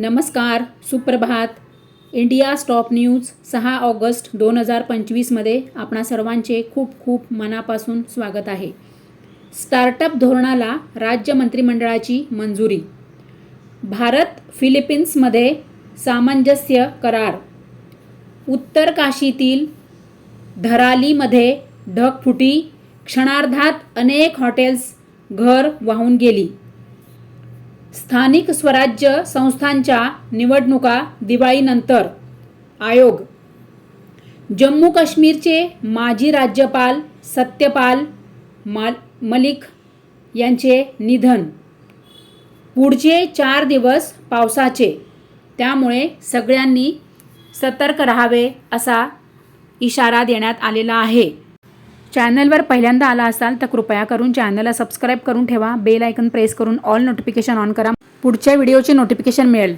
नमस्कार सुप्रभात. India stop news सहा ऑगस्ट दोन हजार पंचवीसमध्ये आपणा सर्वांचे खूप खूप मनापासून स्वागत आहे. स्टार्टअप धोरणाला राज्य मंत्रिमंडळाची मंजुरी. भारत फिलिपिन्समध्ये सामंजस्य करार. उत्तर काशीतील धरालीमध्ये ढगफुटी क्षणार्धात अनेक हॉटेल्स घर वाहून गेली. स्थानिक स्वराज्य संस्थांच्या निवडणुका दिवाळीनंतर. आयोग. जम्मू काश्मीरचे माजी राज्यपाल सत्यपाल माल मलिक यांचे निधन. पुढचे चार दिवस पावसाचे. त्यामुळे सगळ्यांनी सतर्क राहावे असा इशारा देण्यात आलेला आहे. चॅनलवर पहिल्यांदा आला असाल तर कृपया करून चॅनलला सबस्क्राईब करून ठेवा. बेल आयकन प्रेस करून ऑल नोटिफिकेशन ऑन करा. पुढच्या व्हिडिओचे नोटिफिकेशन मिळेल.